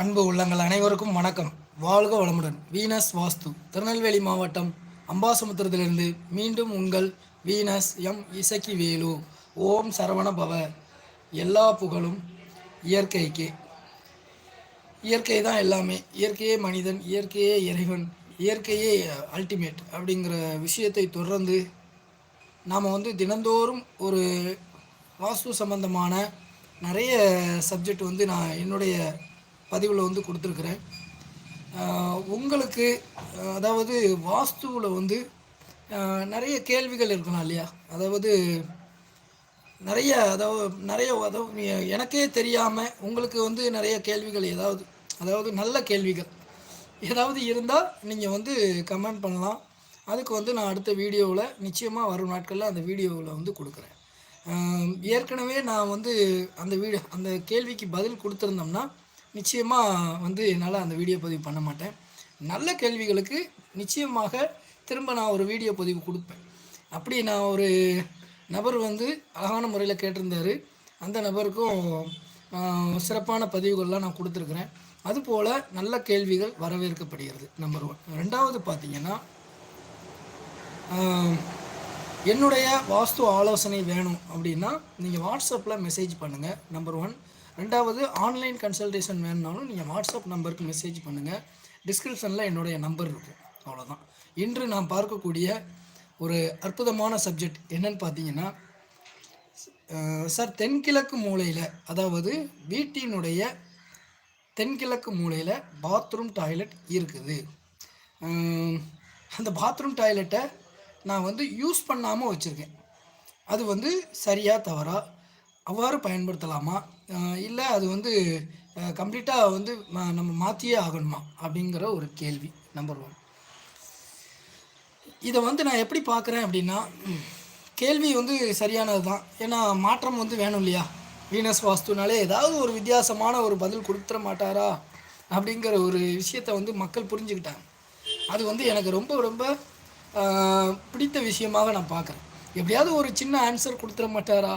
அன்பு உள்ளங்கள் அனைவருக்கும் வணக்கம். வாழ்க வளமுடன். வீனஸ் வாஸ்து. திருநெல்வேலி மாவட்டம் அம்பாசமுத்திரத்திலிருந்து மீண்டும் உங்கள் வீனஸ் எம் இசக்கி வேலு ஓம் சரவண பவ எல்லா புகழும் இயற்கைக்கு. இயற்கை தான் எல்லாமே. இயற்கையே மனிதன் இயற்கையே இறைவன் இயற்கையே அல்டிமேட் அப்படிங்கிற விஷயத்தை தொடர்ந்து நாம் வந்து தினந்தோறும் ஒரு வாஸ்து சம்பந்தமான நிறைய சப்ஜெக்ட் வந்து நான் என்னுடைய பதிவில் வந்து கொடுத்துருக்குறேன். உங்களுக்கு அதாவது வாஸ்துவில் வந்து நிறைய கேள்விகள் இருக்கலாம் இல்லையா? அதாவது நிறைய அதாவது நிறைய அதாவது எனக்கே தெரியாமல் உங்களுக்கு வந்து நிறைய கேள்விகள் ஏதாவது அதாவது நல்ல கேள்விகள் ஏதாவது இருந்தால் நீங்கள் வந்து கமெண்ட் பண்ணலாம். அதுக்கு வந்து நான் அடுத்த வீடியோவில் நிச்சயமாக வரும் நாட்களில் அந்த வீடியோவில் வந்து கொடுக்குறேன். ஏற்கனவே நான் வந்து அந்த வீடியோ அந்த கேள்விக்கு பதில் கொடுத்துருந்தோம்னா நிச்சயமாக வந்து என்னால் அந்த வீடியோ பதிவு பண்ண மாட்டேன். நல்ல கேள்விகளுக்கு நிச்சயமாக திரும்ப நான் ஒரு வீடியோ பதிவு கொடுப்பேன். அப்படி நான் ஒரு நபர் வந்து அழகான முறையில் கேட்டிருந்தாரு. அந்த நபருக்கும் சிறப்பான பதிவுகள்லாம் நான் கொடுத்துருக்குறேன். அதுபோல் நல்ல கேள்விகள் வரவேற்கப்படுகிறது. Number one. ரெண்டாவது பார்த்தீங்கன்னா என்னுடைய வாஸ்து ஆலோசனை வேணும் அப்படின்னா நீங்கள் வாட்ஸ்அப்பில் மெசேஜ் பண்ணுங்கள் நம்பர் ஒன் ரெண்டாவது ஆன்லைன் கன்சல்டேஷன் வேணுனாலும் நீங்கள் வாட்ஸ்அப் நம்பருக்கு மெசேஜ் பண்ணுங்கள் டிஸ்கிரிப்ஷனில் என்னுடைய நம்பர் இருக்கும் அவ்வளோதான் இன்று நான் பார்க்கக்கூடிய ஒரு அற்புதமான சப்ஜெக்ட் என்னன்னு பார்த்தீங்கன்னா சார் தென்கிழக்கு மூலையில் அதாவது வீட்டினுடைய தென்கிழக்கு மூலையில் பாத்ரூம் டாய்லெட் இருக்குது. அந்த பாத்ரூம் டாய்லெட்டை நான் வந்து யூஸ் பண்ணாமல் வச்சுருக்கேன். அது வந்து சரியாக தவறாக அவ்வாறு பயன்படுத்தலாமா? இல்லை அது வந்து கம்ப்ளீட்டாக வந்து நம்ம மாற்றியே ஆகணுமா? அப்படிங்கிற ஒரு கேள்வி நம்பர் ஒன். இதை வந்து நான் எப்படி பார்க்குறேன் அப்படின்னா கேள்வி வந்து சரியானது தான். ஏன்னா மாற்றம் வந்து வேணும் இல்லையா? வீனஸ் வாஸ்துனாலே ஏதாவது ஒரு வித்தியாசமான ஒரு பதில் கொடுத்துட மாட்டாரா? அப்படிங்கிற ஒரு விஷயத்த வந்து மக்கள் புரிஞ்சுக்கிட்டாங்க. அது வந்து எனக்கு ரொம்ப ரொம்ப பிடித்த விஷயமாக நான் பார்க்குறேன் எப்படியாவது ஒரு சின்ன ஆன்சர் கொடுத்துட மாட்டாரா?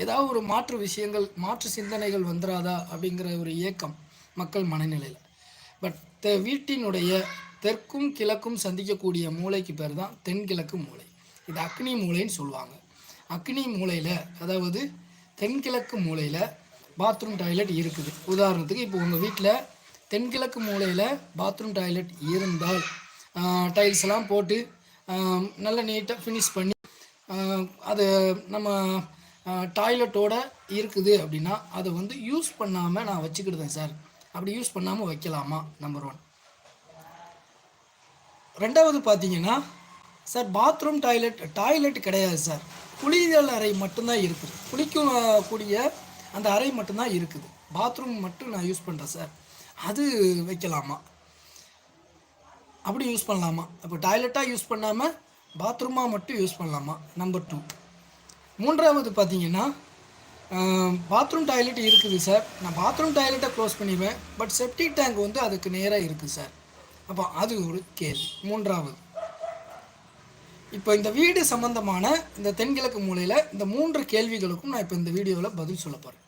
ஏதாவது ஒரு மாற்று விஷயங்கள் மாற்று சிந்தனைகள் வந்துடாதா அப்படிங்கிற ஒரு ஏக்கம் மக்கள் மனநிலையில். பட் த வீட்டினுடைய தெற்கும் கிழக்கும் சந்திக்கக்கூடிய மூளைக்கு பேர் தான் தென்கிழக்கு மூளை. இது அக்னி மூலைன்னு சொல்லுவாங்க. அக்னி மூலையில் அதாவது தென்கிழக்கு மூலையில் பாத்ரூம் டாய்லெட் இருக்குது. உதாரணத்துக்கு இப்போ உங்கள் வீட்டில் தென்கிழக்கு மூலையில் பாத்ரூம் டாய்லெட் இருந்தால் டைல்ஸ் எல்லாம் போட்டு நல்ல நீட்டாக ஃபினிஷ் பண்ணி அது நம்ம டாய்லெட்டோட இருக்குது அப்படின்னா அதை வந்து யூஸ் பண்ணாமல் நான் வச்சுக்கிடுதேன் சார். அப்படி யூஸ் பண்ணாமல் வைக்கலாமா? நம்பர் ஒன் ரெண்டாவது பார்த்தீங்கன்னா சார் பாத்ரூம் டாய்லெட் டாய்லெட் கிடையாது சார். குளியல் அறை மட்டும்தான் இருக்குது. குளிக்கும் கூடிய அந்த அறை மட்டும்தான் இருக்குது. பாத்ரூம் மட்டும் நான் யூஸ் பண்ணுறேன் சார். அது வைக்கலாமா? அப்படி யூஸ் பண்ணலாமா? அப்போ டாய்லெட்டாக யூஸ் பண்ணாமல் பாத்ரூமாக மட்டும் யூஸ் பண்ணலாமா? நம்பர் டூ மூன்றாவது பார்த்தீங்கன்னா பாத்ரூம் டாய்லெட் இருக்குது சார் நான் பாத்ரூம் டாய்லெட்டை க்ளோஸ் பண்ணிடுவேன். பட் செப்டிக் டேங்க் வந்து அதுக்கு நேராக இருக்குது சார் அப்போ அது ஒரு கேள்வி. மூன்றாவது. இப்போ இந்த வீடு சம்பந்தமான இந்த தென்கிழக்கு மூலையில் இந்த மூன்று கேள்விகளுக்கும் நான் இப்போ இந்த வீடியோவில் பதில் சொல்ல போகிறேன்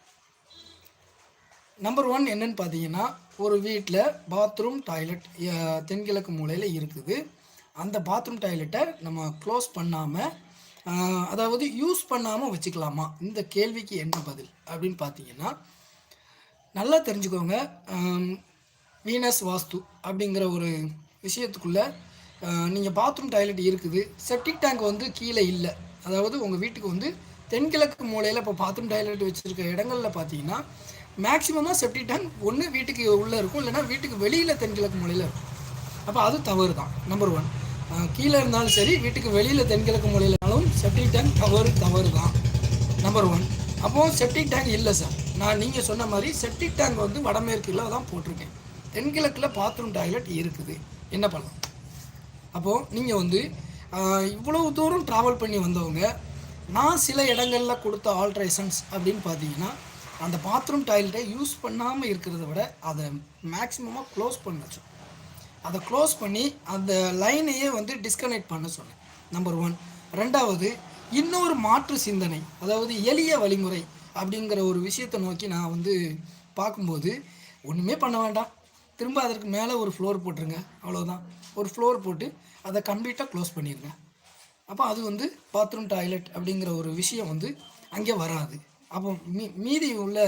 நம்பர் ஒன் என்னன்னு பார்த்தீங்கன்னா ஒரு வீட்டில் பாத்ரூம் டாய்லெட் தென்கிழக்கு மூலையில் இருக்குது. அந்த பாத்ரூம் டாய்லெட்டை நம்ம க்ளோஸ் பண்ணாமல் அதாவது யூஸ் பண்ணாமல் வச்சுக்கலாமா? இந்த கேள்விக்கு என்ன பதில்? அப்படின்னு பார்த்தீங்கன்னா நல்லா தெரிஞ்சுக்கோங்க. வீனஸ் வாஸ்து அப்படிங்கிற ஒரு விஷயத்துக்குள்ளே நீங்கள் பாத்ரூம் டாய்லெட் இருக்குது. செப்டிக் டேங்க் வந்து கீழே இல்லை. அதாவது உங்கள் வீட்டுக்கு வந்து தென்கிழக்கு மூலையில் இப்போ பாத்ரூம் டாய்லெட் வச்சுருக்க இடங்களில் பார்த்தீங்கன்னா மேக்ஸிமமாக செப்டிக் டேங்க் ஒன்று வீட்டுக்கு உள்ளே இருக்கும். இல்லைன்னா வீட்டுக்கு வெளியில் தென்கிழக்கு மூலையில் இருக்கும். அப்போ அது தவறு தான் நம்பர் ஒன் கீழே இருந்தாலும் சரி வீட்டுக்கு வெளியில் தென்கிழக்கு மூலையில் செப்டிக் டேங்க் தவறு தவறு தான் நம்பர் ஒன் அப்போது செப்டிக் டேங்க் இல்லை சார் நான் நீங்கள் சொன்ன மாதிரி செப்டிக் டேங்க் வந்து வடமேற்கில் தான் போட்டிருக்கேன். தென்கிழக்கில் பாத்ரூம் டாய்லெட் இருக்குது. என்ன பண்ணலாம்? அப்போது நீங்கள் வந்து இவ்வளவு தூரம் ட்ராவல் பண்ணி வந்தவங்க நான் சில இடங்களில் கொடுத்த ஆல்ட்ரேஷன்ஸ் அப்படின்னு பார்த்தீங்கன்னா அந்த பாத்ரூம் டாய்லெட்டை யூஸ் பண்ணாமல் இருக்கிறத விட அதை மேக்ஸிமமாக க்ளோஸ் பண்ண வச்சோம் அதை க்ளோஸ் பண்ணி அந்த லைனையே வந்து டிஸ்கனெக்ட் பண்ண சொன்னேன் நம்பர் ஒன் ரெண்டாவது இன்னொரு மாற்று சிந்தனை அதாவது எளிய வழிமுறை அப்படிங்கிற ஒரு விஷயத்தை நோக்கி நான் வந்து பார்க்கும்போது ஒன்றுமே பண்ண வேண்டாம். திரும்ப அதற்கு மேலே ஒரு ஃப்ளோர் போட்டுருங்க. அவ்வளோதான் ஒரு ஃப்ளோர் போட்டு அதை கம்ப்ளீட்டாக க்ளோஸ் பண்ணிடுங்க அப்போ அது வந்து பாத்ரூம் டாய்லெட் அப்படிங்கிற ஒரு விஷயம் வந்து அங்கே வராது. அப்போ மீ மீதி உள்ள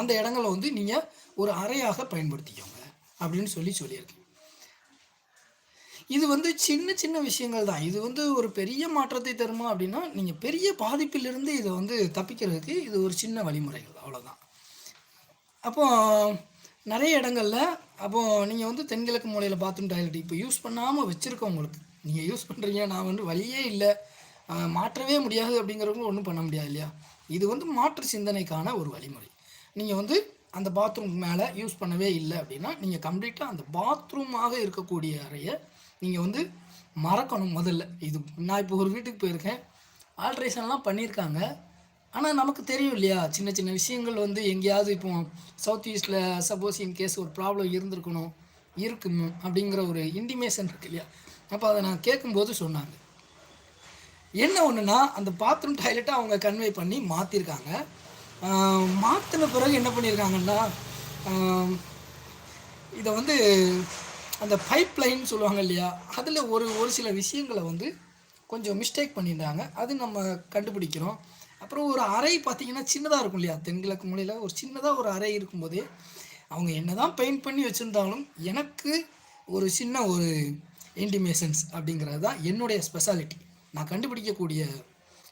அந்த இடங்களை வந்து நீங்கள் ஒரு அறையாக பயன்படுத்திக்கோங்க அப்படின்னு சொல்லி சொல்லியிருக்கேன். இது வந்து சின்ன சின்ன விஷயங்கள் தான். இது வந்து ஒரு பெரிய மாற்றத்தை தருமா அப்படின்னா நீங்கள் பெரிய பாதிப்பிலிருந்து இதை வந்து தப்பிக்கிறதுக்கு இது ஒரு சின்ன வழிமுறைகள். அவ்வளோதான் அப்போ நிறைய இடங்கள்ல அப்போ நீங்கள் வந்து தென்கிழக்கு மூலையில் பாத்ரூம் டாய்லெட் இப்போ யூஸ் பண்ணாமல் வச்சுருக்கவங்களுக்கு நீங்கள் யூஸ் பண்ணுறீங்க நான் வந்து வழியே இல்லை. மாற்றவே முடியாது அப்படிங்கிறவங்களும் ஒன்றும் பண்ண முடியாது இல்லையா? இது வந்து மாற்று சிந்தனைக்கான ஒரு வழிமுறை. நீங்கள் வந்து அந்த பாத்ரூம் மேலே யூஸ் பண்ணவே இல்லை அப்படின்னா நீங்கள் கம்ப்ளீட்டாக அந்த பாத்ரூமாக இருக்கக்கூடிய அறையை நீங்கள் வந்து மறக்கணும் முதல்ல. இது நான் இப்போ ஒரு வீட்டுக்கு போயிருக்கேன். ஆல்ட்ரேஷன்லாம் பண்ணியிருக்காங்க. ஆனால் நமக்கு தெரியும் இல்லையா? சின்ன சின்ன விஷயங்கள் வந்து எங்கேயாவது இப்போ சவுத் ஈஸ்டில் சப்போஸ் இன் கேஸ் ஒரு ப்ராப்ளம் இருந்திருக்கணும் இருக்கும் அப்படிங்கிற ஒரு இன்டிமேஷன் இருக்கு இல்லையா? அப்போ அதை நான் கேட்கும்போது சொன்னாங்க. என்ன ஒன்றுனா அந்த பாத்ரூம் டாய்லெட்டை அவங்க கன்வே பண்ணி மாற்றிருக்காங்க மாற்றின பிறகு என்ன பண்ணியிருக்காங்கன்னா இதை வந்து அந்த பைப் லைன் சொல்லுவாங்க இல்லையா? அதில் ஒரு ஒரு சில விஷயங்களை வந்து கொஞ்சம் மிஸ்டேக் பண்ணியிருந்தாங்க அது நம்ம கண்டுபிடிக்கிறோம். அப்புறம் ஒரு அறை பார்த்திங்கன்னா சின்னதாக இருக்கும் இல்லையா? தென்கிழக்கு மூலையில் ஒரு சின்னதாக ஒரு அறை இருக்கும்போதே அவங்க என்ன தான் பெயிண்ட் பண்ணி வச்சுருந்தாலும் எனக்கு ஒரு சின்ன ஒரு இன்டிமேஷன்ஸ் அப்படிங்கிறது தான் என்னுடைய ஸ்பெஷாலிட்டி நான் கண்டுபிடிக்கக்கூடிய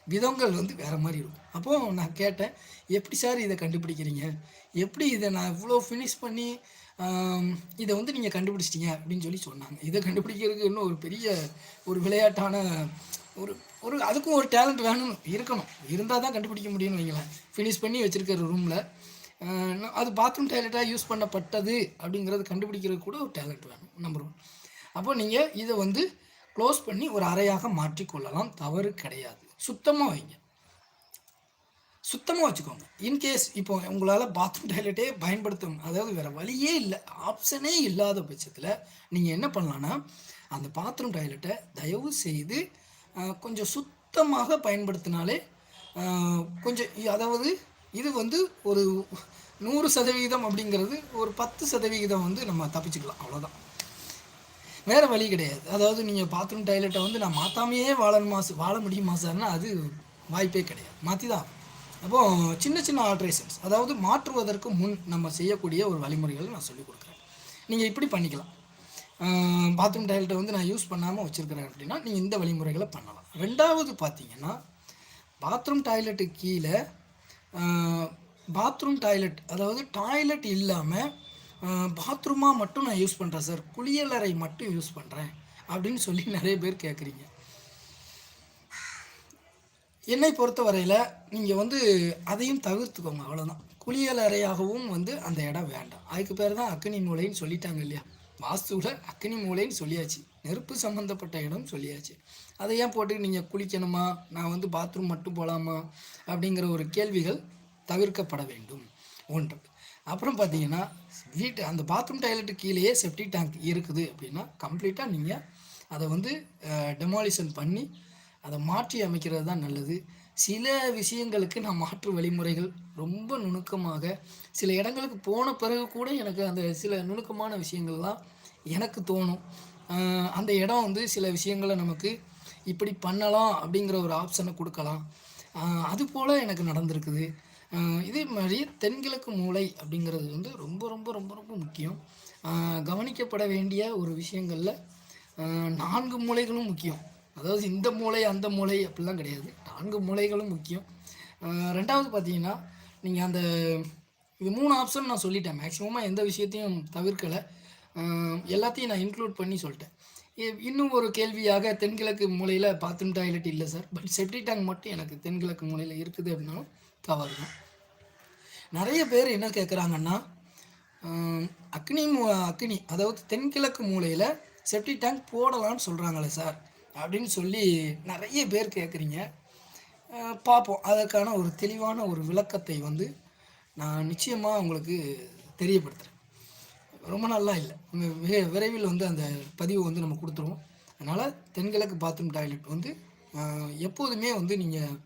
விதங்கள் வந்து வேறு மாதிரி இருக்கும். அப்போது நான் கேட்டேன் எப்படி சார் இதை கண்டுபிடிக்கிறீங்க? எப்படி இதை நான் இவ்வளோ ஃபினிஷ் பண்ணி இதை வந்து நீங்கள் கண்டுபிடிச்சிட்டீங்க அப்படின்னு சொல்லி சொன்னாங்க. இதை கண்டுபிடிக்கிறதுக்கு இன்னும் ஒரு பெரிய ஒரு விளையாட்டான ஒரு ஒரு அதுக்கும் ஒரு டேலண்ட் வேணும் இருக்கணும். இருந்தால் தான் கண்டுபிடிக்க முடியும்னு வைங்களேன். ஃபினிஷ் பண்ணி வச்சுருக்கிற ரூமில் அது பாத்ரூம் டாய்லெட்டாக யூஸ் பண்ணப்பட்டது அப்படிங்கிறது கண்டுபிடிக்கிறதுக்கு கூட ஒரு டேலண்ட் வேணும் நம்பர் ஒன் அப்போ நீங்கள் இதை வந்து க்ளோஸ் பண்ணி ஒரு அறையாக மாற்றிக்கொள்ளலாம். தவறு கிடையாது. சுத்தமாக வைங்க. சுத்தமாக வச்சுக்கோங்க. இன்கேஸ் இப்போ உங்களால் பாத்ரூம் டாய்லெட்டே பயன்படுத்தும் அதாவது வேறு வழியே இல்லை. ஆப்ஷனே இல்லாத பட்சத்தில் நீங்கள் என்ன பண்ணலான்னா அந்த பாத்ரூம் டாய்லெட்டை தயவு செய்து கொஞ்சம் சுத்தமாக பயன்படுத்தினாலே கொஞ்சம் அதாவது இது வந்து ஒரு நூறு சதவிகிதம் அப்படிங்கிறது ஒரு பத்து சதவிகிதம் வந்து நம்ம தப்பிச்சுக்கலாம். அவ்வளோதான் வேறு வழி கிடையாது. அதாவது நீங்கள் பாத்ரூம் டாய்லெட்டை வந்து நான் மாற்றாமையே வாழணுமா வாழ முடியுமா சார்னா அது வாய்ப்பே கிடையாது. மாற்றி தான் அப்போது சின்ன சின்ன ஆல்ட்ரேஷன்ஸ் அதாவது மாற்றுவதற்கு முன் நம்ம செய்யக்கூடிய ஒரு வழிமுறைகளை நான் சொல்லிக் கொடுக்குறேன். நீங்கள் இப்படி பண்ணிக்கலாம். பாத்ரூம் டாய்லெட்டை வந்து நான் யூஸ் பண்ணாமல் வச்சுருக்கிறேன் அப்படின்னா நீங்கள் இந்த வழிமுறைகளை பண்ணலாம். ரெண்டாவது பார்த்தீங்கன்னா பாத்ரூம் டாய்லெட்டு கீழே பாத்ரூம் டாய்லெட் அதாவது டாய்லெட் இல்லாமல் பாத்ரூமாக மட்டும் நான் யூஸ் பண்ணுறேன் சார் குளியலறை மட்டும் யூஸ் பண்ணுறேன் அப்படின்னு சொல்லி நிறைய பேர் கேட்குறீங்க என்னை பொறுத்த வரையில் நீங்கள் வந்து அதையும் தவிர்த்துக்கோங்க அவ்வளோதான் குளியலறையாகவும் வந்து அந்த இடம் வேண்டாம். அதுக்கு பேர் தான் அக்னி மூலைன்னு சொல்லிட்டாங்க இல்லையா? வாஸ்துவில் அக்னி மூலைன்னு சொல்லியாச்சு. நெருப்பு சம்மந்தப்பட்ட இடம் சொல்லியாச்சு. அதை ஏன் போட்டு நீங்கள் குளிக்கணுமா? நான் வந்து பாத்ரூம் மட்டும் போகலாமா அப்படிங்கிற ஒரு கேள்விகள் தவிர்க்கப்பட வேண்டும். ஒன்று. அப்புறம் பார்த்தீங்கன்னா வீட்டு அந்த பாத்ரூம் டாய்லெட்டு கீழேயே செப்டி டேங்க் இருக்குது அப்படின்னா கம்ப்ளீட்டாக நீங்கள் அதை வந்து டெமாலிஷன் பண்ணி அதை மாற்றி அமைக்கிறது தான் நல்லது. சில விஷயங்களுக்கு நான் மாற்று வழிமுறைகள் ரொம்ப நுணுக்கமாக சில இடங்களுக்கு போன பிறகு கூட எனக்கு அந்த சில நுணுக்கமான விஷயங்கள்லாம் எனக்கு தோணும். அந்த இடம் வந்து சில விஷயங்களை நமக்கு இப்படி பண்ணலாம் அப்படிங்கிற ஒரு ஆப்ஷனை கொடுக்கலாம். அதுபோல் அது போல் எனக்கு நடந்திருக்குது. இதே மாதிரி தென்கிழக்கு மூளை அப்படிங்கிறது வந்து ரொம்ப ரொம்ப ரொம்ப ரொம்ப முக்கியம். கவனிக்கப்பட வேண்டிய ஒரு விஷயங்களில் நான்கு மூளைகளும் முக்கியம். அதாவது இந்த மூளை அந்த மூளை அப்படிலாம் கிடையாது. நான்கு மூளைகளும் முக்கியம். ரெண்டாவது பார்த்தீங்கன்னா நீங்கள் அந்த இது மூணு ஆப்ஷன் நான் சொல்லிட்டேன். மேக்ஸிமமாக எந்த விஷயத்தையும் தவிர்க்கலை. எல்லாத்தையும் நான் இன்க்ளூட் பண்ணி சொல்லிட்டேன். இ- இன்னும் ஒரு கேள்வியாக தென்கிழக்கு மூலையில் பாத்ரூம் டாய்லெட் இல்லை சார் பட் செப்டி டேங்க் மட்டும் எனக்கு தென்கிழக்கு மூலையில் இருக்குது அப்படின்னாலும் தவறு தான். நிறைய பேர் என்ன கேட்குறாங்கன்னா அக்னி மூ அக்னி அதாவது தென்கிழக்கு மூலையில் செப்டி டேங்க் போடலாம்னு சொல்கிறாங்களே சார் அப்படின்னு சொல்லி நிறைய பேர் கேட்குறீங்க பார்ப்போம் அதற்கான ஒரு தெளிவான ஒரு விளக்கத்தை வந்து நான் நிச்சயமாக உங்களுக்கு தெரியப்படுத்துகிறேன் ரொம்ப நல்லா இல்லை. வி- விரைவில் வந்து அந்த பதிவு வந்து நம்ம கொடுத்துருவோம். அதனால் தென்கிழக்கு பாத்ரூம் டாய்லெட் வந்து எப்போதுமே வந்து நீங்கள்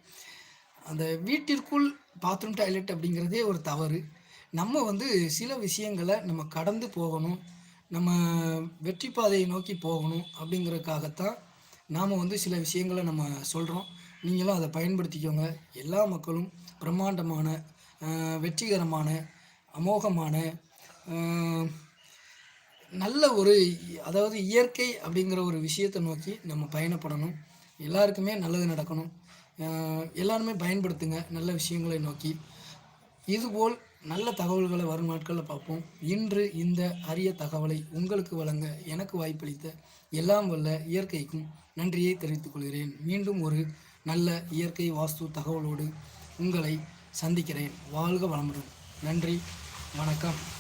அந்த வீட்டிற்குள் பாத்ரூம் டாய்லெட் அப்படிங்கிறதே ஒரு தவறு. நம்ம வந்து சில விஷயங்களை நம்ம கடந்து போகணும். நம்ம வெற்றி பாதையை நோக்கி போகணும் அப்படிங்கிறதுக்காகத்தான் நாம் வந்து சில விஷயங்களை நம்ம சொல்கிறோம் நீங்களும் அதை பயன்படுத்திக்கோங்க. எல்லா மக்களும் பிரம்மாண்டமான வெற்றிகரமான அமோகமான நல்ல ஒரு அதாவது இயற்கை அப்படிங்கிற ஒரு விஷயத்தை நோக்கி நம்ம பயணப்படணும். எல்லாருக்குமே நல்லது நடக்கணும். எல்லாருமே பயன்படுத்துங்க நல்ல விஷயங்களை நோக்கி. இதுபோல் நல்ல தகவல்களை வரும் நாட்களில் பார்ப்போம். இன்று இந்த அரிய தகவலை உங்களுக்கு வழங்க எனக்கு வாய்ப்பளித்த எல்லாம் வல்ல இயற்கைக்கும் நன்றியை தெரிவித்துக் கொள்கிறேன். மீண்டும் ஒரு நல்ல இயற்கை வாஸ்து தகவலோடு உங்களை சந்திக்கிறேன். வாழ்க வளமுடன். நன்றி. வணக்கம்.